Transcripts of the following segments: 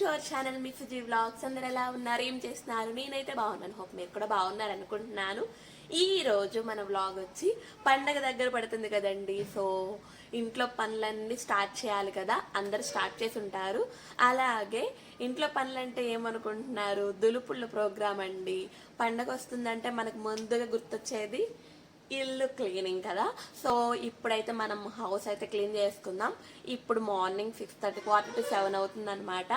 To our channel మీ Fiji vlogs అందరు ఎలా ఉన్నారు? ఏం చేస్తున్నారు? నేనైతే బాగున్నాను. హోప్ మీరు కూడా బాగున్నారు అనుకుంటున్నాను ఈ రోజు మన వ్లాగ్ వచ్చి పండగ దగ్గర పడుతుంది కదండి. సో ఇంట్లో పనులన్నీ స్టార్ట్ చేయాలి కదా. అందరు స్టార్ట్ చేసి ఉంటారు. అలాగే ఇంట్లో పనులంటే ఏమనుకుంటున్నారు? దులుపుళ్ళ ప్రోగ్రామ్ అండి. పండగ వస్తుందంటే మనకు ముందుగా గుర్తొచ్చేది ఇల్లు క్లీనింగ్ కదా. సో ఇప్పుడైతే మనం హౌస్ అయితే క్లీన్ చేసుకుందాం. ఇప్పుడు morning six thirty quarter to seven అవుతుంది అనమాట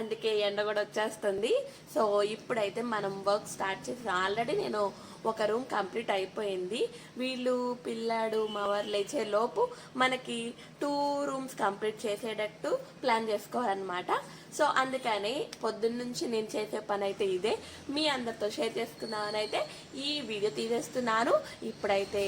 అందుకే ఎండ కూడా వచ్చేస్తుంది. సో ఇప్పుడైతే మనం వర్క్ స్టార్ట్ చేసి ఆల్రెడీ నేను ఒక రూమ్ కంప్లీట్ అయిపోయింది. వీళ్ళు పిల్లాడు మవర్ లేచే లోపు మనకి టూ రూమ్స్ కంప్లీట్ చేసేటట్టు ప్లాన్ చేసుకోవాలన్నమాట. సో అందుకని పొద్దున్న నుంచి నేను చేసే పని అయితే ఇదే. మీ అందరితో షేర్ చేసుకుందామని అయితే ఈ వీడియో తీసేస్తున్నాను. ఇప్పుడైతే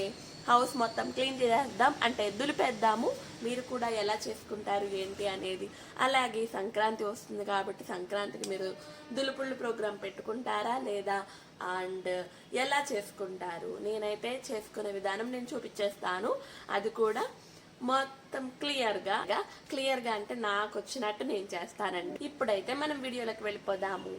హౌస్ మొత్తం క్లీన్ చేసేద్దాం అంటే దులిపేద్దాము. మీరు కూడా ఎలా చేసుకుంటారు ఏంటి అనేది. అలాగే సంక్రాంతి వస్తుంది కాబట్టి సంక్రాంతికి మీరు దులుపుళ్ళు ప్రోగ్రాం పెట్టుకుంటారా లేదా అండ్ ఎలా చేసుకుంటారు? నేనైతే చేసుకునే విధానం నేను చూపించేస్తాను. అది కూడా మొత్తం క్లియర్గా క్లియర్గా అంటే నాకు వచ్చినట్టు నేను చేస్తానండి. ఇప్పుడైతే మనం వీడియోలోకి వెళ్ళిపోదాము.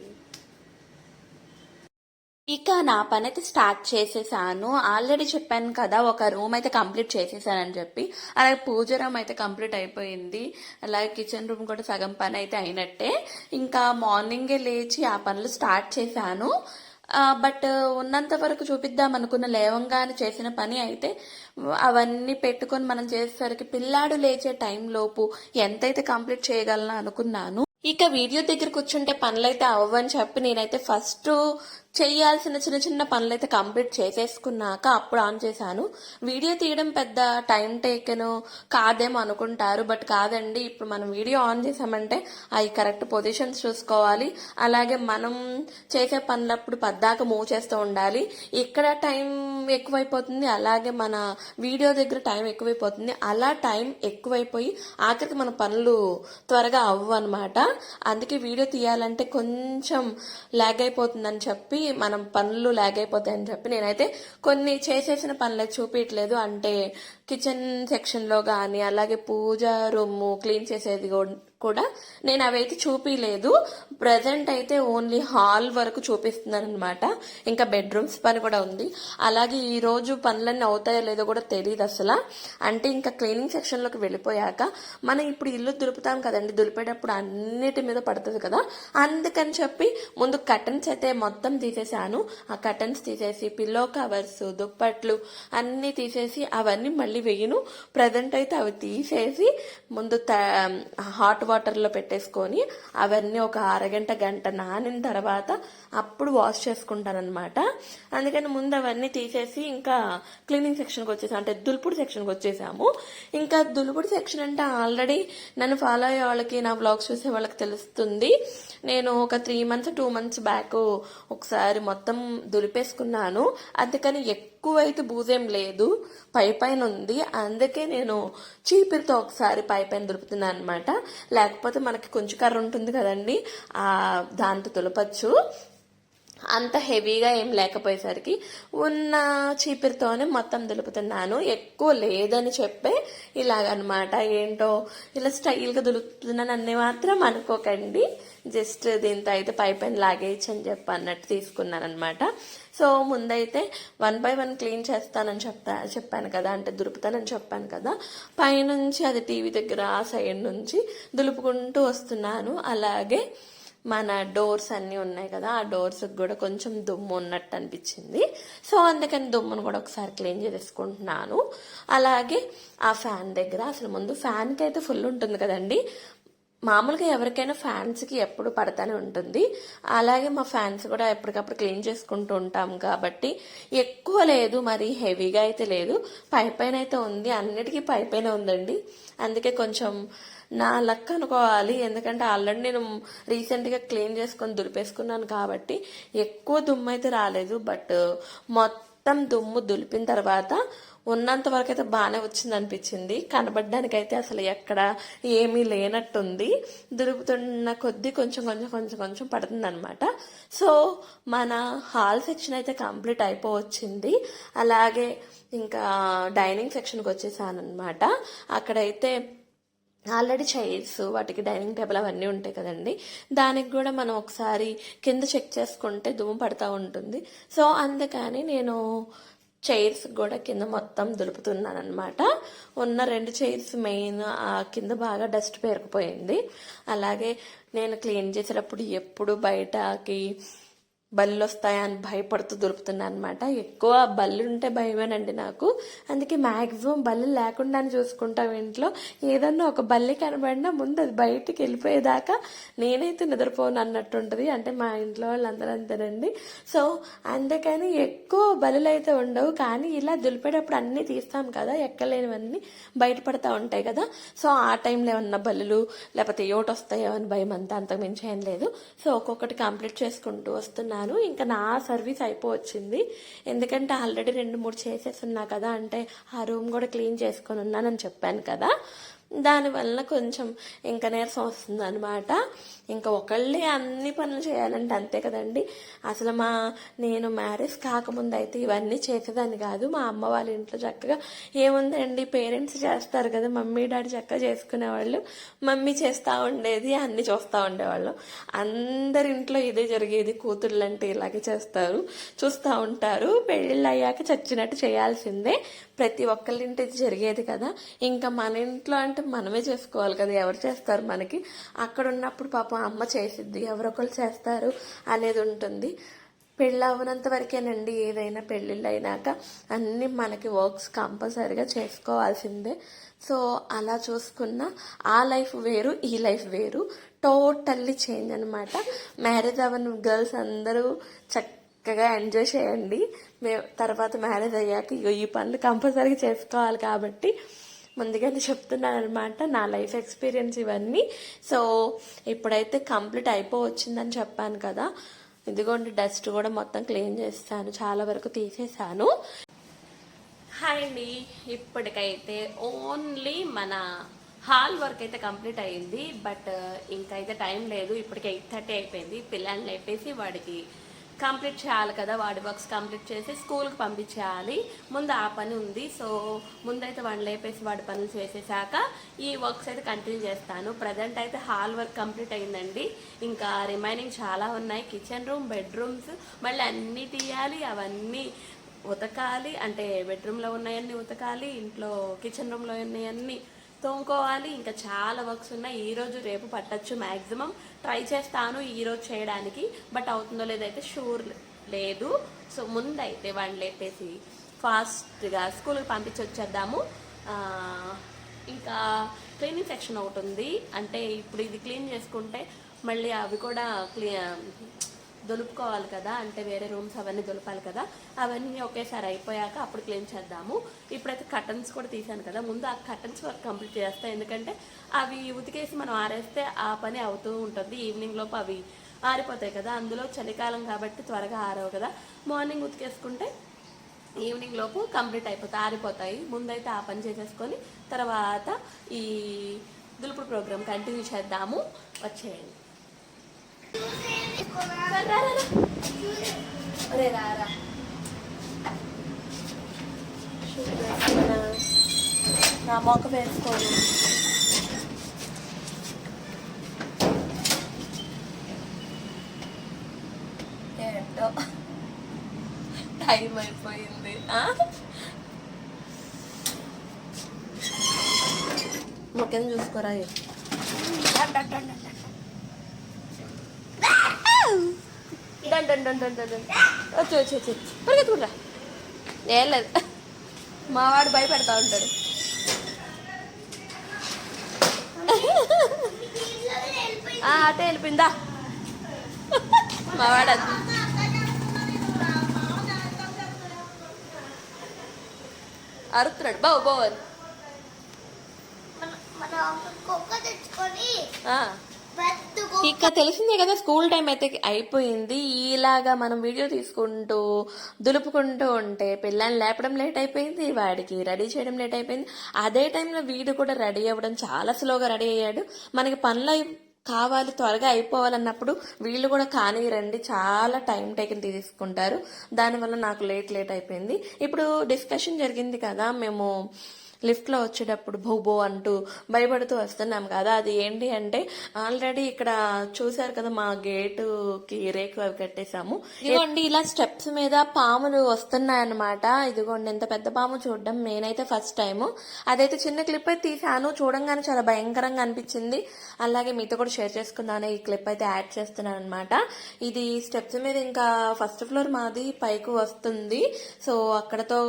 ఇక నా పని అయితే స్టార్ట్ చేసేసాను. ఆల్రెడీ చెప్పాను కదా ఒక రూమ్ అయితే కంప్లీట్ చేసేసానని చెప్పి. అలాగే పూజ రూమ్ అయితే కంప్లీట్ అయిపోయింది. అలాగే కిచెన్ రూమ్ కూడా సగం పని అయితే అయినట్టే. ఇంకా మార్నింగే లేచి ఆ పనులు స్టార్ట్ చేశాను. బట్ ఉన్నంత వరకు చూపిద్దాం అనుకున్న లేవంగానే చేసిన పని అయితే అవన్నీ పెట్టుకొని మనం చేసేసరికి పిల్లాడు లేచే టైం లోపు ఎంతైతే కంప్లీట్ చేయగలను అనుకున్నాను. ఇక వీడియో దగ్గర కూర్చుంటే పనులైతే అవ్వని చెప్పి నేనైతే ఫస్ట్ చేయాల్సిన చిన్న చిన్న పనులైతే కంప్లీట్ చేసేసుకున్నాక అప్పుడు ఆన్ చేశాను. వీడియో తీయడం పెద్ద టైం టేకెను కాదేమో అనుకుంటారు బట్ కాదండి. ఇప్పుడు మనం వీడియో ఆన్ చేసామంటే అవి కరెక్ట్ పొజిషన్స్ చూసుకోవాలి. అలాగే మనం చేసే పనులప్పుడు పద్దాక మూవ్ చేస్తూ ఉండాలి. ఇక్కడ టైం ఎక్కువైపోతుంది అలాగే మన వీడియో దగ్గర టైం ఎక్కువైపోతుంది. అలా టైం ఎక్కువైపోయి ఆఖరికి మన పనులు త్వరగా అవ్వు అనమాట అందుకే వీడియో తీయాలంటే కొంచెం లాగ్ అయిపోతుందని చెప్పి మనం పనులు లాగ్ అయిపోతాయని చెప్పి నేనైతే కొన్ని చేసేసిన పనులు చూపించట్లేదు అంటే కిచెన్ సెక్షన్లో కానీ అలాగే పూజ రూమ్ క్లీన్ చేసేది కూడా నేను అవైతే చూపించలేదు ప్రజెంట్ అయితే ఓన్లీ హాల్ వరకు చూపిస్తున్నాను అనమాట ఇంకా బెడ్రూమ్స్ పని కూడా ఉంది. అలాగే ఈ రోజు పనులన్నీ అవుతాయో లేదో కూడా తెలియదు అసలు. అంటే ఇంకా క్లీనింగ్ సెక్షన్లోకి వెళ్ళిపోయాక మనం ఇప్పుడు ఇల్లు దులుపుతాం కదండి. దులిపేటప్పుడు అన్నిటి మీద పడుతుంది కదా. అందుకని చెప్పి ముందు కటన్స్ అయితే మొత్తం తీసేసాను ఆ కటన్స్ తీసేసి పిల్లో కవర్స్ దుప్పట్లు అన్నీ తీసేసి అవన్నీ మళ్ళీ వేయను. ప్రజెంట్ అయితే అవి తీసేసి ముందు హాట్ వాటర్లో పెట్టేసుకొని అవన్నీ ఒక అరగంట గంట నానిన తర్వాత అప్పుడు వాష్ చేసుకుంటాను అనమాట అందుకని ముందు అవన్నీ తీసేసి ఇంకా క్లీనింగ్ సెక్షన్కి వచ్చేసాము అంటే దులుపుడు సెక్షన్కి వచ్చేసాము. ఇంకా దులుపుడు సెక్షన్ అంటే ఆల్రెడీ నన్ను ఫాలో అయ్యే వాళ్ళకి నా బ్లాగ్స్ చూసే వాళ్ళకి తెలుస్తుంది. నేను ఒక three months two months back ఒకసారి మొత్తం దులిపేసుకున్నాను. అందుకని ఎక్కువ అయితే బూజేం లేదు. పై పైన ఉంది. అందుకే నేను చీపిరితో ఒకసారి పై పైన దులుపుతున్నాను అనమాట లేకపోతే మనకి కొంచెం కర్ర ఉంటుంది కదండి ఆ దాంతో తులపచ్చు అంత హెవీగా ఏం లేకపోయేసరికి ఉన్న చీపిరితోనే మొత్తం దులుపుతున్నాను. ఎక్కువ లేదని చెప్పే ఇలాగనమాట. ఏంటో ఇలా స్టైల్గా దులుపుతున్నాను అన్నీ మాత్రం అనుకోకండి. జస్ట్ దీంతో అయితే పై పైన లాగేయచ్చు అని చెప్పి అన్నట్టు తీసుకున్నానమాట సో ముందైతే వన్ బై వన్ క్లీన్ చేస్తానని చెప్తా చెప్పాను కదా అంటే దులుపుతానని చెప్పాను కదా. పైనుంచి అది టీవీ దగ్గర ఆ సైడ్ నుంచి దులుపుకుంటూ వస్తున్నాను. అలాగే మన డోర్స్ అన్నీ ఉన్నాయి కదా ఆ డోర్స్కి కూడా కొంచెం దుమ్ము ఉన్నట్టు అనిపించింది. సో అందుకని దుమ్మును కూడా ఒకసారి క్లీన్ చేసుకుంటున్నాను అలాగే ఆ ఫ్యాన్ దగ్గర అసలు ముందు ఫ్యాన్కి అయితే ఫుల్ ఉంటుంది కదండి మామూలుగా ఎవరికైనా ఫ్యాన్స్కి ఎప్పుడు పడతానే ఉంటుంది. అలాగే మా ఫ్యాన్స్ కూడా ఎప్పటికప్పుడు క్లీన్ చేసుకుంటూ ఉంటాం కాబట్టి ఎక్కువ లేదు మరి హెవీగా అయితే లేదు. పై పైన అయితే ఉంది అన్నిటికీ పై పైన ఉందండి. అందుకే కొంచెం నా లక్ అనుకోవాలి. ఎందుకంటే ఆల్రెడీ నేను రీసెంట్గా క్లీన్ చేసుకొని దులిపేసుకున్నాను కాబట్టి ఎక్కువ దుమ్ము అయితే రాలేదు. బట్ మొత్తం దుమ్ము దులిపిన తర్వాత ఉన్నంత వరకు అయితే బాగానే వచ్చింది అనిపించింది కనబడడానికైతే అసలు ఎక్కడ ఏమీ లేనట్టుంది. దులుపుతున్న కొద్దీ కొంచెం కొంచెం కొంచెం కొంచెం పడుతుంది అనమాట సో మన హాల్ సెక్షన్ అయితే కంప్లీట్ అయిపోవచ్చింది. అలాగే ఇంకా డైనింగ్ సెక్షన్కి వచ్చేసాను అనమాట అక్కడైతే ఆల్రెడీ చైర్స్ వాటికి డైనింగ్ టేబుల్ అవన్నీ ఉంటాయి కదండి. దానికి కూడా మనం ఒకసారి కింద చెక్ చేసుకుంటే దుమ్ము పడతా ఉంటుంది. సో అందుకని నేను చైర్స్ కూడా కింద మొత్తం దులుపుతున్నాను అనమాట ఉన్న రెండు చైర్స్ మెయిన్ ఆ కింద బాగా డస్ట్ పేరుకుపోయింది. అలాగే నేను క్లీన్ చేసేటప్పుడు ఎప్పుడు బయటకి బల్లు వస్తాయని భయపడుతూ దొరుకుతున్నాను అనమాట ఎక్కువ బల్లు ఉంటే భయమేనండి నాకు. అందుకే మ్యాక్సిమం బల్లు లేకుండానే చూసుకుంటాం ఇంట్లో. ఏదన్నా ఒక బల్లి కనబడినా ముందు అది బయటికి వెళ్ళిపోయేదాకా నేనైతే నిద్రపోను అన్నట్టు ఉంటుంది అంటే మా ఇంట్లో వాళ్ళందరూ అంతేనండి. సో అందుకని ఎక్కువ బలులు అయితే ఉండవు. కానీ ఇలా దులిపేటప్పుడు అన్నీ తీస్తాం కదా ఎక్కలేనివన్నీ బయటపడతా ఉంటాయి కదా. సో ఆ టైంలో ఏమన్నా బల్లులు లేకపోతే ఏటి వస్తాయో అని భయం అంతా అంతకు మించి ఏం లేదు. సో ఒక్కొక్కటి కంప్లీట్ చేసుకుంటూ చేస్తున్నాను ఇంకా నా సర్వీస్ అయిపోవచ్చింది. ఎందుకంటే ఆల్రెడీ రెండు మూడు చేసేసి ఉన్నా కదా అంటే ఆ రూమ్ కూడా క్లీన్ చేసుకొని ఉన్నానని చెప్పాను కదా. దానివల్ల కొంచెం ఇంకా నీరసం వస్తుంది అనమాట ఇంకా ఒకళ్ళే అన్ని పనులు చేయాలంటే అంతే కదండి. అసలు మా నేను మ్యారేజ్ కాకముందు అయితే ఇవన్నీ చేసేదాన్ని కాదు. మా అమ్మ వాళ్ళ ఇంట్లో చక్కగా ఏముందండి పేరెంట్స్ చేస్తారు కదా మమ్మీ డాడీ చక్కగా చేసుకునేవాళ్ళు. మమ్మీ చేస్తూ ఉండేది అన్ని చూస్తూ ఉండేవాళ్ళు. అందరి ఇంట్లో ఇదే జరిగేది. కూతుళ్ళు అంటే ఇలాగే చేస్తారు చూస్తూ ఉంటారు. పెళ్ళిళ్ళు అయ్యాక చచ్చినట్టు చేయాల్సిందే. ప్రతి ఒక్కళ్ళింటి జరిగేది కదా. ఇంకా మన ఇంట్లో అంటే మనమే చేసుకోవాలి కదా. ఎవరు చేస్తారు మనకి? అక్కడ ఉన్నప్పుడు పాపం అమ్మ చేసిద్ది. ఎవరొకరు చేస్తారు అనేది ఉంటుంది. పెళ్ళి అవ్వనంత వరకేనండి ఏదైనా పెళ్ళిళ్ళు అయినాక అన్నీ మనకి వర్క్స్ కంపల్సరీగా చేసుకోవాల్సిందే. సో అలా చూసుకున్న ఆ లైఫ్ వేరు ఈ లైఫ్ వేరు. టోటల్లీ చేంజ్ అనమాట మ్యారేజ్ అవ్వని గర్ల్స్ అందరూ చక్క చక్కగా ఎంజాయ్ చేయండి. మేము తర్వాత మ్యారేజ్ అయ్యాక ఇగో ఈ పనులు కంపల్సరీగా చేసుకోవాలి కాబట్టి ముందుగానే చెప్తున్నాను అనమాట నా లైఫ్ ఎక్స్పీరియన్స్ ఇవన్నీ. సో ఇప్పుడైతే కంప్లీట్ అయిపోవచ్చిందని చెప్పాను కదా. ఇదిగోండి డస్ట్ కూడా మొత్తం క్లీన్ చేస్తాను. చాలా వరకు తీసేసాను హాయ్ అండి. ఇప్పటికైతే ఓన్లీ మన హాల్ వర్క్ అయితే కంప్లీట్ అయింది. బట్ ఇంకైతే టైం లేదు. ఇప్పటికి ఎయిట్ థర్టీ అయిపోయింది. పిల్లల్ని లేపేసి వాడికి కంప్లీట్ చేయాలి కదా వాడి వర్క్స్ కంప్లీట్ చేసి స్కూల్కి పంపించేయాలి. ముందు ఆ పని ఉంది. సో ముందైతే వాడిని లేపేసి వాడి పనులు చేసేసాక ఈ వర్క్స్ అయితే కంటిన్యూ చేస్తాను. ప్రజెంట్ అయితే హాల్ వర్క్ కంప్లీట్ అయిందండి. ఇంకా రిమైనింగ్ చాలా ఉన్నాయి. కిచెన్ రూమ్ బెడ్రూమ్స్ మళ్ళీ అన్నీ తీయాలి. అవన్నీ ఉతకాలి. అంటే బెడ్రూమ్లో ఉన్నాయన్నీ ఉతకాలి. ఇంట్లో కిచెన్ రూమ్లో ఉన్నాయన్నీ తోముకోవాలి. ఇంకా చాలా వర్క్స్ ఉన్నాయి. ఈ రోజు రేపు పట్టచ్చు మ్యాక్సిమం ట్రై చేస్తాను ఈరోజు చేయడానికి. బట్ అవుతుందో లేదైతే షూర్ లేదు. సో ముందైతే వాళ్ళు లేపేసి ఫాస్ట్గా స్కూల్కి పంపించి వచ్చేద్దాము. ఇంకా క్లీనింగ్ సెక్షన్ ఒకటి ఉంది. అంటే ఇప్పుడు ఇది క్లీన్ చేసుకుంటే మళ్ళీ అవి కూడా క్లీ దులుపుకోవాలి కదా అంటే వేరే రూమ్స్ అవన్నీ దులపాలి కదా అవన్నీ ఒకేసారి అయిపోయాక అప్పుడు క్లీన్ చేద్దాము. ఇప్పుడైతే కటన్స్ కూడా తీసాను కదా ముందు ఆ కటన్స్ వర్క్ కంప్లీట్ చేస్తాను ఎందుకంటే అవి ఉతికేసి మనం ఆరేస్తే ఆ పని అవుతూ ఉంటుంది ఈవినింగ్ లోపు అవి ఆరిపోతాయి కదా అందులో చలికాలం కాబట్టి త్వరగా ఆరవు కదా. మార్నింగ్ ఉతికేసుకుంటే ఈవినింగ్ లోపు కంప్లీట్ అయిపోతాయి ఆరిపోతాయి. ముందైతే ఆ పని చేసేసుకొని తర్వాత ఈ దులుపుడు ప్రోగ్రామ్ కంటిన్యూ చేద్దాము. వచ్చేయండి. రా, రా, రా. ఒరే, రా, రా. షూ వేసుకున్నా. నా మొక్క వేసుకోను ఏంటో టైం అయిపోయింది? మొక్కని చూసుకోరా డన్ డన్ డన్ డన్. వచ్చి వచ్చి వచ్చి. పరిగెత్తుకుంటా. ఏం లేదు. మా వాడు భయపెడతా ఉంటాడు. ఆ, అటే వెళ్ళిపోయిందా మా వాడు అది. అరుతున్నాడు బావు బావు అని. తెచ్చుకొని ఇక తెలిసిందే కదా స్కూల్ టైం అయితే అయిపోయింది. ఇలాగా మనం వీడియో తీసుకుంటూ దులుపుకుంటూ ఉంటే పిల్లల్ని లేపడం లేట్ అయిపోయింది వాడికి రెడీ చేయడం లేట్ అయిపోయింది. అదే టైంలో వీడు కూడా రెడీ అవ్వడం చాలా స్లోగా రెడీ అయ్యాడు. మనకి పనులు అయి- కావాలి త్వరగా అయిపోవాలన్నప్పుడు వీళ్ళు కూడా కానిరండి చాలా టైం టేకింగ్ తీసుకుంటారు. దానివల్ల నాకు లేట్ లేట్ అయిపోయింది. ఇప్పుడు డిస్కషన్ జరిగింది కదా మేము లిఫ్ట్లో వచ్చేటప్పుడు బో అంటూ భయపడుతూ వస్తున్నాం కదా. అది ఏంటి అంటే ఆల్రెడీ ఇక్కడ చూసారు కదా మా గేటుకి రేకు అవి కట్టేశాము. ఇదిగోండి ఇలా స్టెప్స్ మీద పాములు వస్తున్నాయన్నమాట. ఇదిగోండి ఎంత పెద్ద పాము చూడడం నేనైతే ఫస్ట్ టైం అదైతే చిన్న క్లిప్ అయితే తీసాను చూడంగానే చాలా భయంకరంగా అనిపించింది. అలాగే మీతో కూడా షేర్ చేసుకున్నాను. ఈ క్లిప్ అయితే యాడ్ చేస్తున్నాను అనమాట ఇది స్టెప్స్ మీద ఇంకా ఫస్ట్ ఫ్లోర్ మాది పైకి వస్తుంది. సో అక్కడతో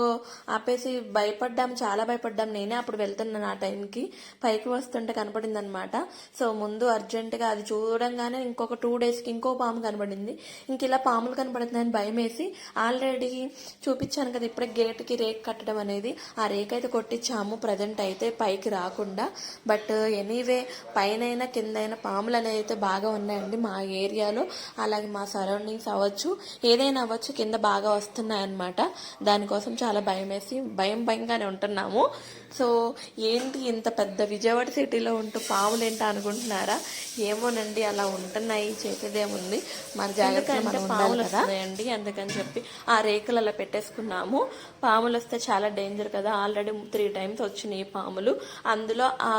ఆపేసి భయపడ్డాం చాలా భయపడ్డాం నేనే అప్పుడు వెళ్తున్నాను ఆ టైంకి. పైకి వస్తుంటే కనపడింది అనమాట సో ముందు అర్జెంటుగా అది చూడంగానే ఇంకొక టూ డేస్కి ఇంకో పాము కనపడింది. ఇంక ఇలా పాములు కనపడుతున్నాయని భయం వేసి ఆల్రెడీ చూపించాను కదా ఇప్పుడే గేట్కి రేక్ కట్టడం అనేది. ఆ రేక్ అయితే కొట్టించాము ప్రజెంట్ అయితే పైకి రాకుండా. బట్ ఎనీవే పైన కిందైనా పాములు అనేవి అయితే బాగా ఉన్నాయండి మా ఏరియాలో. అలాగే మా సరౌండింగ్స్ అవ్వచ్చు. ఏదైనా అవ్వచ్చు కింద బాగా వస్తున్నాయన్నమాట దానికోసం చాలా భయం వేసి భయం భయంగానే ఉంటున్నాము. సో ఏంటి ఇంత పెద్ద విజయవాడ సిటీలో ఉంటూ పాములు ఏంటా అనుకుంటున్నారా? ఏమోనండి అలా ఉంటున్నాయి చేసేదేముంది మన జాగ్రత్తగా ఉండాలి కదా. అండి అందుకని చెప్పి ఆ రేకులు అలా పెట్టేసుకున్నాము. పాములు వస్తే చాలా డేంజర్ కదా. ఆల్రెడీ త్రీ టైమ్స్ వచ్చినాయి పాములు. అందులో ఆ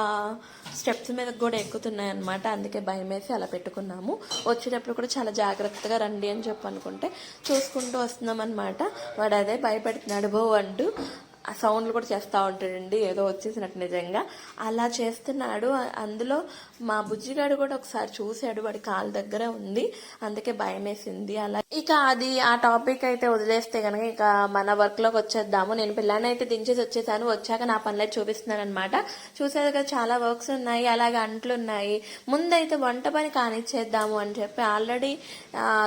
స్టెప్స్ మీద కూడా ఎక్కుతున్నాయి అనమాట అందుకే భయం వేసి అలా పెట్టుకున్నాము. వచ్చేటప్పుడు కూడా చాలా జాగ్రత్తగా రండి అని చెప్పి అనుకుంటే చూసుకుంటూ వస్తున్నాం అనమాట వాడు అదే భయపెడుతున్నాడు బో అంటూ. ఆ సౌండ్లు కూడా చేస్తూ ఉంటాడండి ఏదో వచ్చేసినట్టు నిజంగా. అలా చేస్తున్నాడు. అందులో మా బుజ్జిగాడు కూడా ఒకసారి చూశాడు వాడి కాలు దగ్గర ఉంది. అందుకే భయం వేసింది అలా. ఇక అది ఆ టాపిక్ అయితే వదిలేస్తే కనుక ఇక మన వర్క్లోకి వచ్చేద్దాము. నేను పిల్లని అయితే దించేసి వచ్చేసాను. వచ్చాక నా పనులైతే చూపిస్తున్నాను అనమాట చూసేది కదా చాలా వర్క్స్ ఉన్నాయి అలాగే అంట్లు ఉన్నాయి. ముందైతే వంట పని కానిచ్చేద్దాము అని చెప్పి ఆల్రెడీ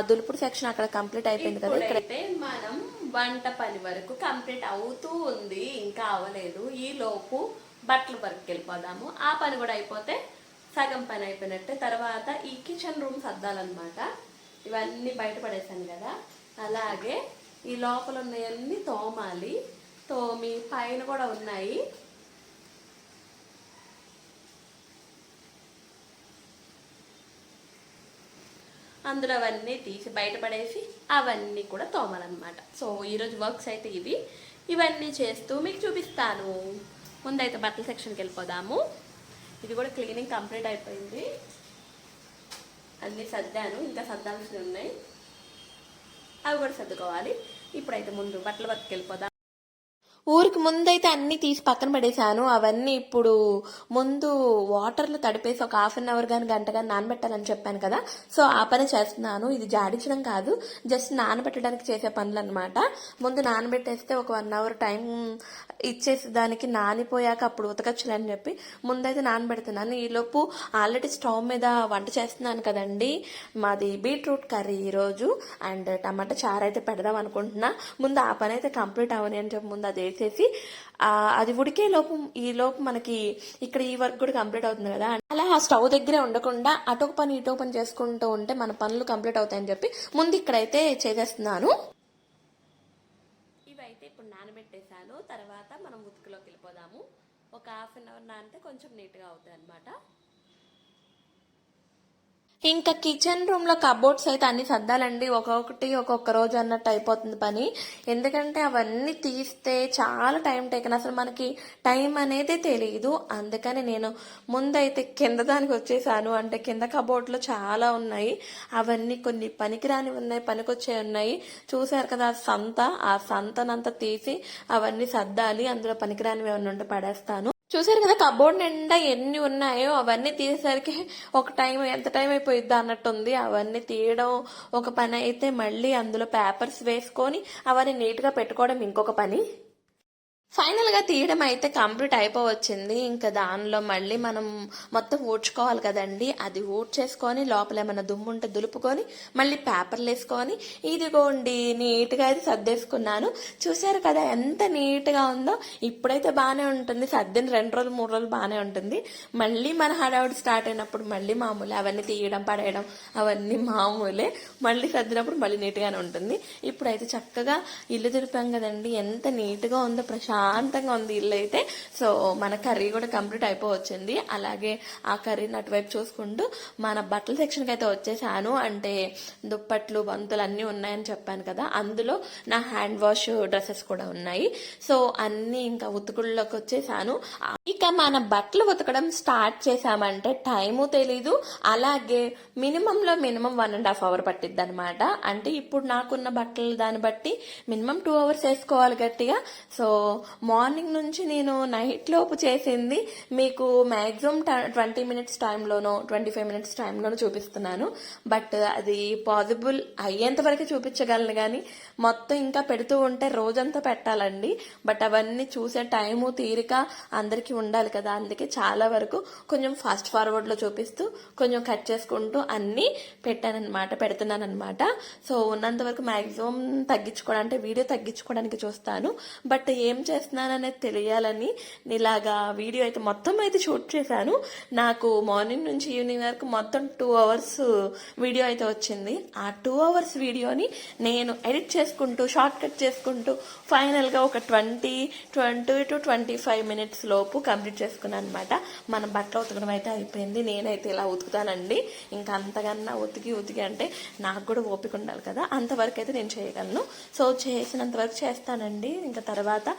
దులుపుడు సెక్షన్ అక్కడ కంప్లీట్ అయిపోయింది కదా. ఇక్కడైతే మనం వంట పని వరకు కంప్లీట్ అవుతూ ఉంది ఇంకా అవ్వలేదు ఈ లోపు బట్టల వరకు వెళ్ళిపోదాము. ఆ పని కూడా అయిపోతే సగం పని అయిపోయినట్టే. తర్వాత ఈ కిచెన్ రూమ్ సర్దాలన్నమాట. ఇవన్నీ బయటపడేసాను కదా. అలాగే ఈ లోపల ఉన్నవన్నీ తోమాలి. తోమి పైన కూడా ఉన్నాయి. అందులో అవన్నీ తీసి బయటపడేసి అవన్నీ కూడా తోమాలన్నమాట. సో ఈరోజు వర్క్స్ అయితే ఇవి. ఇవన్నీ చేస్తూ మీకు చూపిస్తాను. ముందైతే బట్టల సెక్షన్కి వెళ్ళిపోదాము. ఇది కూడా క్లీనింగ్ కంప్లీట్ అయిపోయింది. అన్నీ సర్దాను. ఇంకా సర్దాల్సినవి ఉన్నాయి. అవి కూడా సర్దుకోవాలి. ఇప్పుడైతే ముందు బట్టల వర్క్కి వెళ్ళిపోదాం. ఊరికి ముందైతే అన్ని తీసి పక్కన పడేశాను. అవన్నీ ఇప్పుడు ముందు వాటర్లో తడిపేసి ఒక హాఫ్ అన్ అవర్ కానీ గంట కానీ నానబెట్టాలని చెప్పాను కదా. సో ఆ పని చేస్తున్నాను. ఇది జాడించడం కాదు. జస్ట్ నానబెట్టడానికి చేసే పనులు అనమాట ముందు నానబెట్టేస్తే ఒక వన్ అవర్ టైం ఇచ్చేసి దానికి నానిపోయాక అప్పుడు ఉతకచ్చులని చెప్పి ముందైతే నానబెడుతున్నాను. ఈలోపు ఆల్రెడీ స్టవ్ మీద వంట చేస్తున్నాను కదండి. మాది బీట్రూట్ కర్రీ ఈరోజు అండ్ టమాటా చారు అయితే పెడదాం అనుకుంటున్నా. ముందు ఆ పని అయితే కంప్లీట్ అవని అని చెప్పి ముందు అది వేసేసి అది ఉడికే లోపు ఈ లోపు మనకి ఇక్కడ ఈ వర్క్ కూడా కంప్లీట్ అవుతుంది కదా. అలా ఆ స్టవ్ దగ్గరే ఉండకుండా అటొక పని ఇటొక పని చేసుకుంటూ ఉంటే మన పనులు కంప్లీట్ అవుతాయని చెప్పి ముందు ఇక్కడైతే చేసేస్తున్నాను. ఇవైతే ఇప్పుడు నానబెట్టేశాను. తర్వాత మనం ఉతుకులోకి వెళ్ళిపోదాము. ఒక హాఫ్ అన్ అవర్ నానితే కొంచెం నీట్గా అవుతాయి అనమాట ఇంకా కిచెన్ రూమ్లో కబోర్డ్స్ అయితే అన్ని సర్దాలండి. ఒక్కొక్కటి ఒక్కొక్క రోజు అన్నట్టు అయిపోతుంది పని. ఎందుకంటే అవన్నీ తీస్తే చాలా టైం టేకన్ అసలు మనకి టైం అనేది తెలియదు అందుకని నేను ముందైతే కింద దానికి వచ్చేసాను. అంటే కింద కబోర్డ్లో చాలా ఉన్నాయి. అవన్నీ కొన్ని పనికిరాని ఉన్నాయి పనికొచ్చే ఉన్నాయి. చూసారు కదా ఆ సంత? ఆ సంతనంతా తీసి అవన్నీ సర్దాలి. అందులో పనికిరానివి ఏమన్నా ఉంటే పడేస్తాను. చూసారు కదా కబోర్డ్ నిండా ఎన్ని ఉన్నాయో అవన్నీ తీసేసరికి ఒక టైం ఎంత టైం అయిపోయిద్ది అన్నట్టుంది. అవన్నీ తీయడం ఒక పని అయితే మళ్ళీ అందులో పేపర్స్ వేసుకొని అవన్నీ నీట్గా పెట్టుకోవడం ఇంకొక పని. ఫైనల్గా తీయడం అయితే కంప్లీట్ అయిపోవచ్చింది. ఇంకా దానిలో మళ్ళీ మనం మొత్తం ఊడ్చుకోవాలి కదండి. అది ఊడ్చేసుకొని లోపల ఏమైనా దుమ్ము ఉంటే దులుపుకొని మళ్ళీ పేపర్లు వేసుకొని ఇదిగోండి నీట్గా అయితే సర్దేసుకున్నాను. చూశారు కదా ఎంత నీట్గా ఉందో? ఇప్పుడైతే బాగానే ఉంటుంది. సర్దిన రెండు రోజులు మూడు రోజులు బాగానే ఉంటుంది. మళ్ళీ మన హడావుడి స్టార్ట్ అయినప్పుడు మళ్ళీ మామూలే అవన్నీ తీయడం పడేయడం అవన్నీ మామూలే. మళ్ళీ సర్దినప్పుడు మళ్ళీ నీట్గానే ఉంటుంది. ఇప్పుడైతే చక్కగా ఇల్లు దులిపాం కదండి. ఎంత నీట్గా ఉందో ప్రశాంతంగా ప్రశాంతంగా ఉంది ఇల్లు అయితే. సో మన కర్రీ కూడా కంప్లీట్ అయిపోవచ్చింది. అలాగే ఆ కర్రీని అటువైపు చూసుకుంటూ మన బట్టల సెక్షన్కి అయితే వచ్చేసాను. అంటే దుప్పట్లు బంతులు అన్నీ ఉన్నాయని చెప్పాను కదా. అందులో నా హ్యాండ్ వాష్ డ్రెస్సెస్ కూడా ఉన్నాయి. సో అన్నీ ఇంకా ఉతుకుల్లోకి వచ్చేసాను. ఇక మన బట్టలు ఉతకడం స్టార్ట్ చేసామంటే టైము తెలీదు. అలాగే మినిమంలో minimum one and half hour పట్టిద్ది అనమాట అంటే ఇప్పుడు నాకున్న బట్టలు దాన్ని బట్టి మినిమం టూ అవర్స్ వేసుకోవాలి గట్టిగా. సో మార్నింగ్ నుంచి నేను నైట్ లోపు చేసింది మీకు మ్యాక్సిమం ట్వంటీ మినిట్స్ టైంలోనో ట్వంటీ ఫైవ్ మినిట్స్ టైంలోనో చూపిస్తున్నాను. బట్ అది పాసిబుల్ అయ్యేంత వరకు చూపించగలను కానీ మొత్తం ఇంకా పెడుతూ ఉంటే రోజంతా పెట్టాలండి. బట్ అవన్నీ చూసే టైము తీరిక అందరికీ ఉండాలి కదా. అందుకే చాలా వరకు కొంచెం ఫాస్ట్ ఫార్వర్డ్లో చూపిస్తూ కొంచెం కట్ చేసుకుంటూ అన్నీ పెట్టానన్నమాట పెడుతున్నానమాట సో ఉన్నంత వరకు మ్యాక్సిమం తగ్గించుకోవడం అంటే వీడియో తగ్గించుకోవడానికి చూస్తాను. బట్ ఏం చేస్తున్నాననేది తెలియాలని ఇలాగా వీడియో అయితే మొత్తం అయితే షూట్ చేశాను. నాకు మార్నింగ్ నుంచి ఈవినింగ్ వరకు మొత్తం టూ అవర్స్ వీడియో అయితే వచ్చింది. ఆ టూ అవర్స్ వీడియోని నేను ఎడిట్ చేసుకుంటూ షార్ట్ కట్ చేసుకుంటూ ఫైనల్గా ఒక twenty twenty to twenty five minutes లోపు కంప్లీట్ చేసుకున్నాను అనమాట మన బట్టలు ఉతకడం అయితే అయిపోయింది. నేనైతే ఇలా ఉతుకుతానండి. ఇంకా అంతకన్నా ఉతికి ఉతికి అంటే నాకు కూడా ఓపిక ఉండాలి కదా. అంతవరకు అయితే నేను చేయగలను. సో చేసినంత వరకు చేస్తానండి. ఇంకా తర్వాత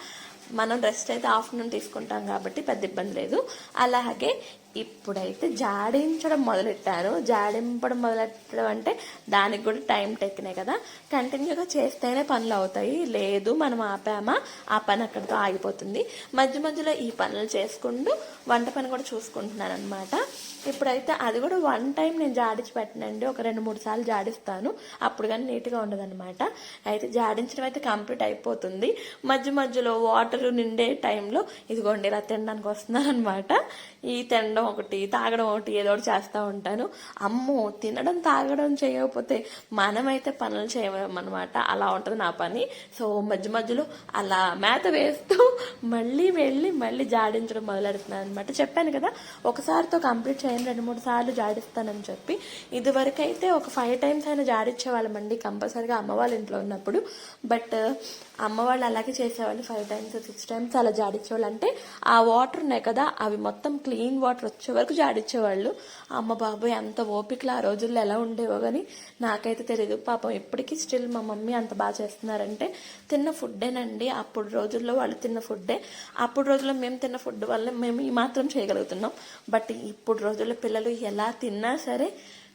మనం రెస్ట్ అయితే ఆఫ్టర్నూన్ తీసుకుంటాం కాబట్టి పెద్ద ఇబ్బంది లేదు. అలాగే ఇప్పుడైతే జాడించడం మొదలెట్టాను జాడింపడం మొదలెట్టడం అంటే దానికి కూడా టైం టెక్నే కదా. కంటిన్యూగా చేస్తేనే పనులు అవుతాయి. లేదు మనం ఆపామా? ఆ పని అక్కడితో ఆగిపోతుంది. మధ్య మధ్యలో ఈ పనులు చేసుకుంటూ వంట పని కూడా చూసుకుంటున్నాను అనమాట ఇప్పుడైతే అది కూడా వన్ టైం నేను జాడించి పెట్టినండి. ఒక రెండు మూడు సార్లు జాడిస్తాను. అప్పుడు కానీ నీట్గా ఉండదన్నమాట. అయితే జాడించడం అయితే కంప్లీట్ అయిపోతుంది. మధ్య మధ్యలో వాటర్ నిండే టైంలో ఇదిగోండి ఇలా తినడానికి వస్తున్నాను అనమాట ఈ తినడం ఒకటి తాగడం ఒకటి ఏదో ఒకటి చేస్తూ ఉంటాను. అమ్మో తినడం తాగడం చేయకపోతే మనమైతే పనులు చేయమన్నమాట. అలా ఉంటుంది నా పని. సో మధ్య మధ్యలో అలా మేత వేస్తూ మళ్ళీ వెళ్ళి మళ్ళీ జాడించడం మొదలెడుతున్నాను అనమాట చెప్పాను కదా ఒకసారితో కంప్లీట్ చేయను రెండు మూడు సార్లు జాడిస్తానని చెప్పి. ఇదివరకైతే ఒక ఫైవ్ టైమ్స్ అయినా జాడించేవాళ్ళం అండి కంపల్సరీగా అమ్మ వాళ్ళ ఇంట్లో ఉన్నప్పుడు. బట్ అమ్మ వాళ్ళు అలాగే చేసేవాళ్ళు ఫైవ్ టైమ్స్ సిక్స్ టైమ్స్ అలా జాడించేవాళ్ళు అంటే ఆ వాటర్ ఉన్నాయి కదా అవి మొత్తం క్లీన్ వాటర్ వచ్చే వరకు జాడిచ్చేవాళ్ళు అమ్మ బాబాయ్ అంత ఓపికలు ఆ రోజుల్లో ఎలా ఉండేవో కానీ నాకైతే తెలియదు పాపం ఇప్పటికీ స్టిల్ మా మమ్మీ అంత బాగా చేస్తున్నారంటే తిన్న ఫుడ్డేనండి. అప్పుడు రోజుల్లో వాళ్ళు తిన్న ఫుడ్డే. అప్పుడు రోజుల్లో మేము తిన్న ఫుడ్ వల్ల మేము ఈ మాత్రం చేయగలుగుతున్నాం. బట్ ఇప్పుడు రోజుల్లో పిల్లలు ఎలా తిన్నా సరే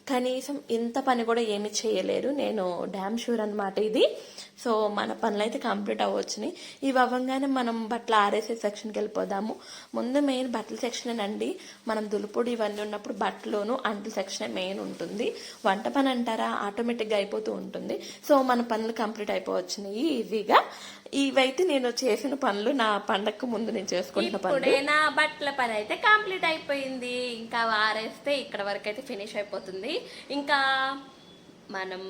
కనీసం ఇంత పని కూడా ఏమి చేయలేరు. నేను డ్యామ్ షూర్ అనమాట ఇది. సో మన పనులు అయితే కంప్లీట్ అవ్వచ్చునాయి. ఇవి అవ్వగానే మనం బట్టలు ఆరేసే సెక్షన్కి వెళ్ళిపోదాము. ముందు మెయిన్ బట్టల సెక్షన్ అండి మనం దులుపుడు ఇవన్నీ ఉన్నప్పుడు బట్టలోను అంటుల సెక్షనే మెయిన్ ఉంటుంది. వంట పని అంటారా? ఆటోమేటిక్గా అయిపోతూ ఉంటుంది. సో మన పనులు కంప్లీట్ అయిపోవచ్చునాయి ఈజీగా. ఇవైతే నేను చేసిన పనులు నా పండగకు ముందు నేను చేసుకుంటున్న పనులు. నా బట్టల పని అయితే కంప్లీట్ అయిపోయింది. ఇంకా ఆరేస్తే ఇక్కడ వరకు అయితే ఫినిష్ అయిపోతుంది. ఇంకా మనం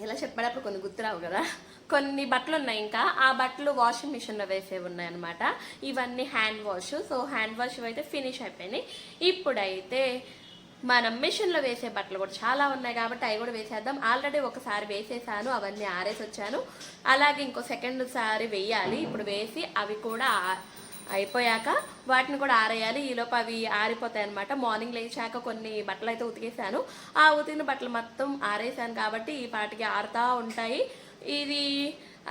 ఎలా చెప్పేటప్పుడు కొన్ని గుర్తురావు కదా? కొన్ని బట్టలు ఉన్నాయి ఇంకా. ఆ బట్టలు వాషింగ్ మిషన్లో వేసేవి ఉన్నాయి అనమాట ఇవన్నీ hand wash so hand wash అయితే ఫినిష్ అయిపోయినాయి. ఇప్పుడైతే మనం మిషన్లో వేసే బట్టలు కూడా చాలా ఉన్నాయి కాబట్టి అవి కూడా వేసేద్దాం. ఆల్రెడీ ఒకసారి వేసేసాను అవన్నీ ఆరేసి వచ్చాను అలాగే ఇంకో సెకండ్ సారి వేయాలి. ఇప్పుడు వేసి అవి కూడా అయిపోయాక వాటిని కూడా ఆరేయాలి. ఈలోపు అవి ఆరిపోతాయి అనమాట మార్నింగ్ లేచాక కొన్ని బట్టలు అయితే ఉతికేసాను ఆ ఉతికిన బట్టలు మొత్తం ఆరేసాను కాబట్టి ఈ పాటికి ఆరుతా ఉంటాయి. ఇది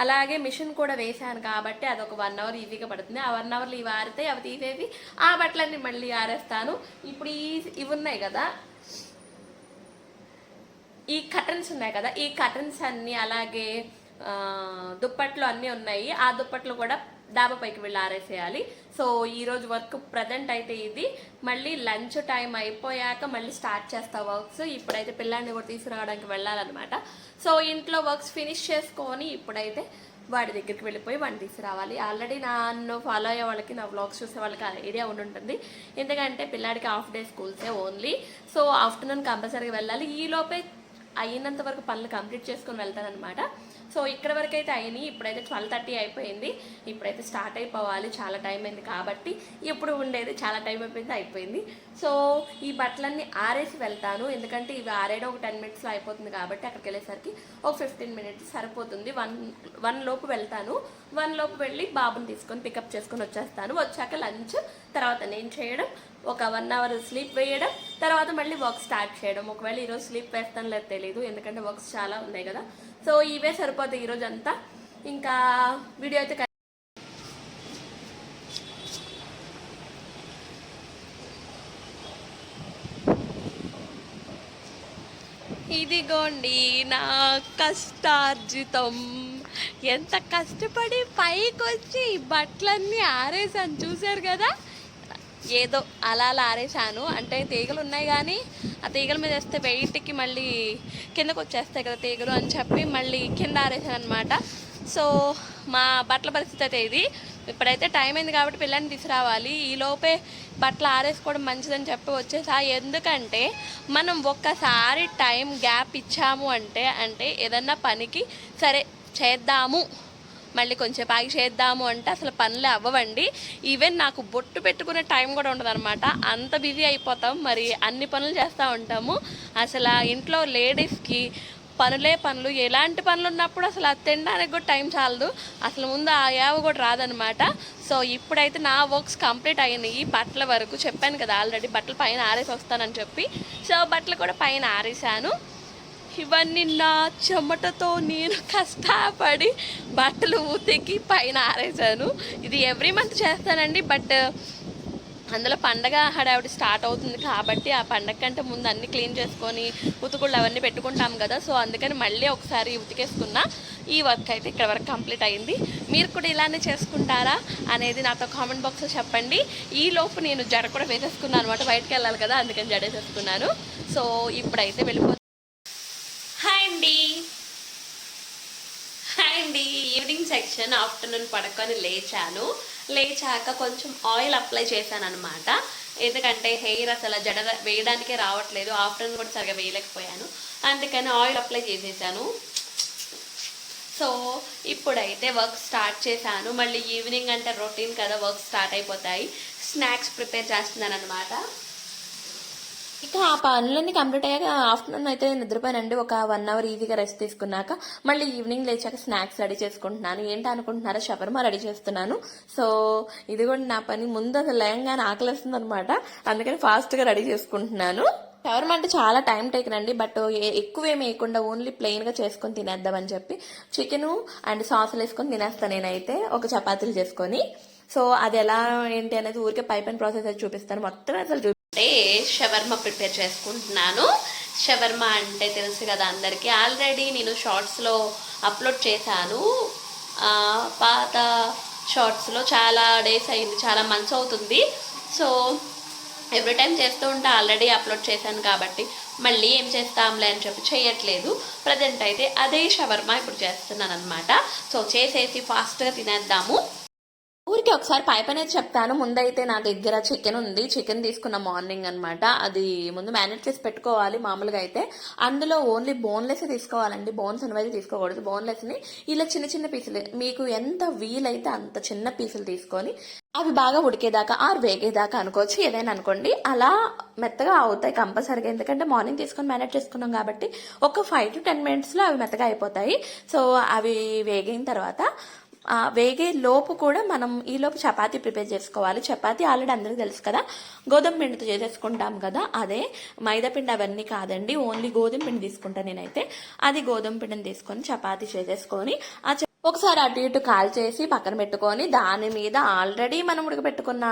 అలాగే మిషన్ కూడా వేసాను కాబట్టి అది ఒక వన్ అవర్ ఈజీగా పడుతుంది. ఆ వన్ అవర్లో ఇవి ఆరితే అవి తీసేసి ఆ బట్టలన్నీ మళ్ళీ ఆరేస్తాను. ఇప్పుడు ఈ ఇవి ఉన్నాయి కదా. ఈ కటన్స్ ఉన్నాయి కదా. ఈ కటన్స్ అన్నీ అలాగే దుప్పట్లు అన్నీ ఉన్నాయి. ఆ దుప్పట్లు కూడా డాబా పైకి వెళ్ళి ఆరేసేయాలి. సో ఈరోజు వర్క్ ప్రజెంట్ అయితే ఇది. మళ్ళీ లంచ్ టైం అయిపోయాక మళ్ళీ స్టార్ట్ చేస్తా వర్క్స్. ఇప్పుడైతే పిల్లాడిని కూడా తీసుకురావడానికి వెళ్ళాలన్నమాట. సో ఇంట్లో వర్క్స్ ఫినిష్ చేసుకొని ఇప్పుడైతే వాడి దగ్గరికి వెళ్ళిపోయి వాడిని తీసుకురావాలి. ఆల్రెడీ నన్ను ఫాలో అయ్యే వాళ్ళకి నా వ్లాగ్స్ చూసే వాళ్ళకి ఆ ఐడియా ఉండి ఉంటుంది. ఎందుకంటే పిల్లాడికి హాఫ్ డే స్కూల్సే ఓన్లీ. సో ఆఫ్టర్నూన్ కంపల్సరీగా వెళ్ళాలి. ఈ లోపే అయినంత వరకు పనులు కంప్లీట్ చేసుకొని వెళ్తానమాట సో ఇక్కడ వరకు అయితే అయినాయి. ఇప్పుడైతే ట్వెల్వ్ థర్టీ అయిపోయింది. ఇప్పుడైతే స్టార్ట్ అయిపోవాలి. చాలా టైం అయింది కాబట్టి ఇప్పుడు ఉండేది చాలా టైం అయిపోయింది అయిపోయింది. సో ఈ బట్టలన్నీ ఆరేసి వెళ్తాను. ఎందుకంటే ఇవి ఆరేయడం ఒక టెన్ మినిట్స్లో అయిపోతుంది కాబట్టి అక్కడికి వెళ్ళేసరికి ఒక ఫిఫ్టీన్ మినిట్స్ సరిపోతుంది. వన్ వన్ లోపు వెళ్తాను. వన్ లోపు వెళ్ళి బాబుని తీసుకొని పికప్ చేసుకొని వచ్చేస్తాను. వచ్చాక లంచ్ తర్వాత నేను చేయడం ఒక వన్ అవర్ స్లీప్ వేయడం తర్వాత మళ్ళీ వర్క్ స్టార్ట్ చేయడం. ఒకవేళ ఈరోజు స్లీప్ వేస్తాను లేదు తెలియదు ఎందుకంటే వర్క్స్ చాలా ఉన్నాయి కదా. సో ఇవే సరిపోతాయి ఈరోజు అంతా ఇంకా వీడియో అయితే ఇదిగోండి నా కష్టార్జితం. ఎంత కష్టపడి పైకి వచ్చి బట్టలన్నీ ఆరేసాను చూశారు కదా? ఏదో అలా అలా ఆరేసాను అంటే తీగలు ఉన్నాయి కానీ ఆ తీగల మీద వేస్తే వెయిట్కి మళ్ళీ కిందకు వచ్చేస్తాయి కదా తీగలు అని చెప్పి మళ్ళీ కింద ఆరేసాను అనమాట సో మా బట్టల పరిస్థితి అయితే ఇది. ఇప్పుడైతే టైం అయింది కాబట్టి పిల్లల్ని తీసుకురావాలి. ఈలోపే బట్టలు ఆరేసుకోవడం మంచిదని చెప్పి వచ్చేసా. ఎందుకంటే మనం ఒక్కసారి టైం గ్యాప్ ఇచ్చాము అంటే అంటే ఏదన్నా పనికి సరే చేద్దాము. మళ్ళీ కొంచెం ఆగి చేద్దాము అంటే అసలు పనులే అవ్వవండి. ఈవెన్ నాకు బొట్టు పెట్టుకునే టైం కూడా ఉండదన్నమాట. అంత బిజీ అయిపోతాం. మరి అన్ని పనులు చేస్తూ ఉంటాము. అసలు ఇంట్లో లేడీస్కి పనులే పనులు. ఎలాంటి పనులు ఉన్నప్పుడు అసలు అది తినడానికి కూడా టైం చాలదు. అసలు ముందు ఆ యావ కూడా రాదనమాట సో ఇప్పుడైతే నా వర్క్స్ కంప్లీట్ అయినాయి. బట్టల వరకు చెప్పాను కదా ఆల్రెడీ బట్టలు పైన ఆరేసి వస్తానని చెప్పి. సో బట్టలు కూడా పైన ఆరేసాను ఇవన్నీ నా చెమటతో నేను కష్టపడి బట్టలు ఉతికి పైన ఆరేసాను ఇది ఎవ్రీ మంత్ చేస్తానండి బట్ అందులో పండగ హడావిడి స్టార్ట్ అవుతుంది కాబట్టి ఆ పండగ కంటే ముందు అన్ని క్లీన్ చేసుకొని ఉతుకుళ్ళు అవన్నీ పెట్టుకుంటాం కదా సో అందుకని మళ్ళీ ఒకసారి ఉతికేసుకున్నా ఈ వర్క్ అయితే ఇక్కడ వరకు కంప్లీట్ అయింది. మీరు కూడా ఇలానే చేసుకుంటారా అనేది నాతో కామెంట్ బాక్స్లో చెప్పండి. ఈ లోపు నేను జడ కూడా వేసేసుకున్నాను అనమాట బయటకు వెళ్ళాలి కదా అందుకని జడేసేసుకున్నాను. సో ఇప్పుడైతే వెళ్ళిపో హాయ్ అండి హాయ్ అండి ఈవినింగ్ ఆఫ్టర్నూన్ పడుకొని లేచాను. లేచాక కొంచెం ఆయిల్ అప్లై చేశాను అనమాట ఎందుకంటే హెయిర్ అసలు జడ వేయడానికే రావట్లేదు. ఆఫ్టర్నూన్ కూడా సరిగా వేయలేకపోయాను. అందుకని ఆయిల్ అప్లై చేసేసాను. సో ఇప్పుడైతే వర్క్ స్టార్ట్ చేశాను. మళ్ళీ ఈవినింగ్ అంటే రొటీన్ కదా వర్క్ స్టార్ట్ అయిపోతాయి. స్నాక్స్ ప్రిపేర్ చేస్తున్నాను అనమాట ఇక ఆ పనులన్నీ కంప్లీట్ అయ్యాక ఆఫ్టర్నూన్ అయితే నిద్రపోయానండి ఒక వన్ అవర్ ఈజీగా రెస్ట్ తీసుకున్నాక మళ్ళీ ఈవినింగ్ లేచాక స్నాక్స్ రెడీ చేసుకుంటున్నాను. ఏంటి అనుకుంటున్నారా షవర్మా రెడీ చేస్తున్నాను. సో ఇది కూడా నా పని. ముందు అసలు లేయంగానే ఆకలిస్తుంది అనమాట అందుకని ఫాస్ట్గా రెడీ చేసుకుంటున్నాను. షవర్మ అంటే చాలా టైం టేకన్ అండి బట్ ఎక్కువ ఏమి వేయకుండా ఓన్లీ ప్లెయిన్గా చేసుకొని తినేద్దామని చెప్పి చికెన్ అండ్ సాసులు వేసుకొని తినేస్తాను నేనైతే ఒక చపాతీలు చేసుకొని. సో అది ఎలా ఏంటి అనేది ఊరికే పైప్ అండ్ ప్రాసెస్ అయితే చూపిస్తాను. మొత్తం అసలు చూ అంటే ప్రిపేర్ చేసుకుంటున్నాను. షవర్మ అంటే తెలుసు కదా అందరికీ. ఆల్రెడీ నేను షార్ట్స్లో అప్లోడ్ చేశాను. పాత షార్ట్స్లో చాలా డేస్ అయింది చాలా మంత్స్ అవుతుంది. సో ఎవ్రీ టైం చేస్తూ ఉంటే ఆల్రెడీ అప్లోడ్ చేశాను కాబట్టి. మళ్ళీ ఏం చేస్తాంలే అని చెప్పి చేయట్లేదు ప్రజెంట్ అయితే అదే షవర్మా ఇప్పుడు చేస్తున్నాను అనమాట సో చేసేసి ఫాస్ట్గా తినేద్దాము. ఊరికి ఒకసారి పైప్ అనేది చెప్తాను. ముందైతే నా దగ్గర చికెన్ ఉంది. చికెన్ తీసుకున్న మార్నింగ్ అనమాట అది ముందు మేనేజ్ చేసి పెట్టుకోవాలి మామూలుగా అయితే. అందులో ఓన్లీ బోన్లెస్ తీసుకోవాలండి. బోన్స్ అనేది తీసుకోకూడదు. బోన్లెస్ని ఇలా చిన్న చిన్న పీసులు. మీకు ఎంత వీలైతే అంత చిన్న పీసులు తీసుకొని అవి బాగా ఉడికేదాకా ఆర్ వేగేదాకా అనుకోవచ్చు. ఏదైనా అనుకోండి. అలా మెత్తగా అవుతాయి కంపల్సరీగా. ఎందుకంటే మార్నింగ్ తీసుకొని మేనేజ్ చేసుకున్నాం కాబట్టి ఒక ఫైవ్ టు టెన్ మినిట్స్లో అవి మెత్తగా అయిపోతాయి. సో అవి వేగిన తర్వాత వేగే లోపు కూడా మనం ఈ లోపు చపాతీ ప్రిపేర్ చేసుకోవాలి. చపాతీ ఆల్రెడీ అందరికీ తెలుసు కదా. గోధుమ పిండితో చేసేసుకుంటాం కదా. అదే మైదా పిండి అవన్నీ కాదండి. ఓన్లీ గోధుమ పిండి తీసుకుంటాను నేనైతే. అది గోధుమ పిండిని తీసుకొని చపాతీ చేసేసుకొని ఆ ఒకసారి అటు ఇటు కాల్ చేసి పక్కన పెట్టుకొని దాని మీద ఆల్రెడీ మనం ఉడకబెట్టుకున్న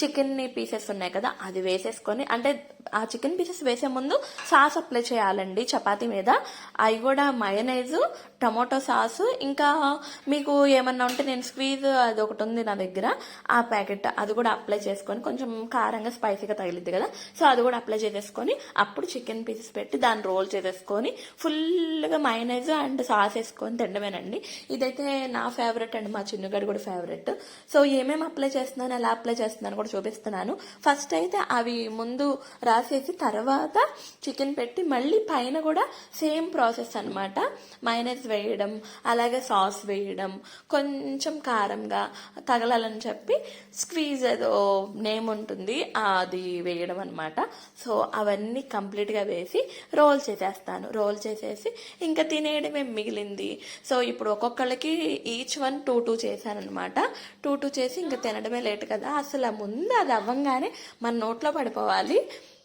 చికెన్ పీసెస్ ఉన్నాయి కదా అది వేసేసుకొని అంటే ఆ చికెన్ పీసెస్ వేసే ముందు సాస్ అప్లై చేయాలండి చపాతీ మీద. అవి కూడా మయనైజ్ టమాటో సాస్ ఇంకా మీకు ఏమన్నా ఉంటే నేను స్క్వీజ్ అది ఒకటి ఉంది నా దగ్గర ఆ ప్యాకెట్ అది కూడా అప్లై చేసుకొని కొంచెం కారంగా స్పైసీగా తగిలిద్ది కదా సో అది కూడా అప్లై చేసేసుకొని అప్పుడు చికెన్ పీసెస్ పెట్టి దాన్ని రోల్ చేసేసుకొని ఫుల్గా మైనైజ్ అండ్ సాస్ వేసుకొని తినడమేనండి. ఇదైతే అయితే నా ఫేవరెట్ అండ్ మా చిన్నగాడు కూడా ఫేవరెట్ సో ఏమేమి అప్లై చేస్తున్నాను ఎలా అప్లై చేస్తున్నాను కూడా చూపిస్తున్నాను. ఫస్ట్ అయితే అవి ముందు రాసేసి తర్వాత చికెన్ పెట్టి మళ్ళీ పైన కూడా సేమ్ ప్రాసెస్ అన్నమాట. మైనస్ వేయడం అలాగే సాస్ వేయడం కొంచెం కారంగా తగలాలని చెప్పి స్క్వీజ్ ఏదో నేమ్ ఉంటుంది అది వేయడం అనమాట సో అవన్నీ కంప్లీట్గా వేసి రోల్ చేసేస్తాను. రోల్ చేసేసి ఇంకా తినేయడమే మిగిలింది. సో ఇప్పుడు ఒక్కొక్కళ్ళకి ఈచ్ వన్ టూ టూ చేశాను అనమాట టూ టూ చేసి ఇంకా తినడమే లేట్ కదా. అసలు ముందు అది అవ్వంగానే మన నోట్లో పడిపోవాలి.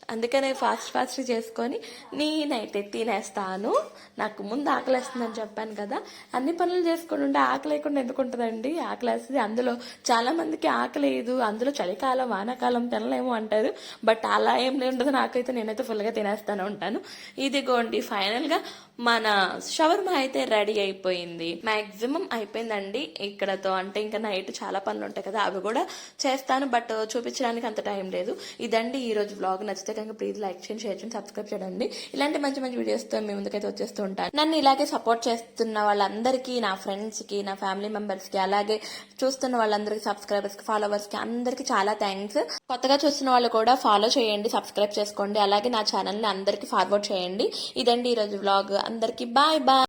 అందుకనే ఫాస్ట్ ఫాస్ట్ చేసుకొని నేనైతే తినేస్తాను. నాకు ముందు ఆకలేస్తుందని చెప్పాను కదా. అన్ని పనులు చేసుకుని ఉంటే ఆకలి లేకుండా ఎందుకు ఉంటుందండి? ఆకలి వేస్తుంది అందులో చాలా మందికి ఆకలేదు అందులో చలికాలం వానాకాలం తినలేము అంటారు. బట్ అలా ఏం ఉండదు నాకైతే నేనైతే ఫుల్గా తినేస్తాను ఉంటాను ఇదిగోండి ఫైనల్గా మన షవర్మా అయితే రెడీ అయిపోయింది. మాక్సిమం అయిపోయిందండి ఇక్కడతో. అంటే ఇంకా నైట్ చాలా పనులు ఉంటాయి కదా అవి కూడా చేస్తాను బట్ చూపించడానికి అంత టైం లేదు. ఇదండి ఈ రోజు వ్లాగ్ నచ్చితే కనుక ప్లీజ్ లైక్ చేయండి షేర్ చేయండి సబ్స్క్రైబ్ చేయండి. ఇలాంటి మంచి మంచి వీడియోస్తో మీ ముందుకైతే వచ్చేస్తూ ఉంటాను. నన్ను ఇలాగే సపోర్ట్ చేస్తున్న వాళ్ళందరికీ నా ఫ్రెండ్స్కి నా ఫ్యామిలీ మెంబర్స్కి అలాగే చూస్తున్న వాళ్ళందరికీ సబ్స్క్రైబర్స్కి ఫాలోవర్స్కి అందరికీ చాలా థ్యాంక్స్ కొత్తగా చూస్తున్న వాళ్ళు కూడా ఫాలో చేయండి సబ్స్క్రైబ్ చేసుకోండి. అలాగే నా ఛానల్ని అందరికీ ఫార్వర్డ్ చేయండి. ఇదండి ఈరోజు వ్లాగ్ అందరికీ బాయ్ బాయ్.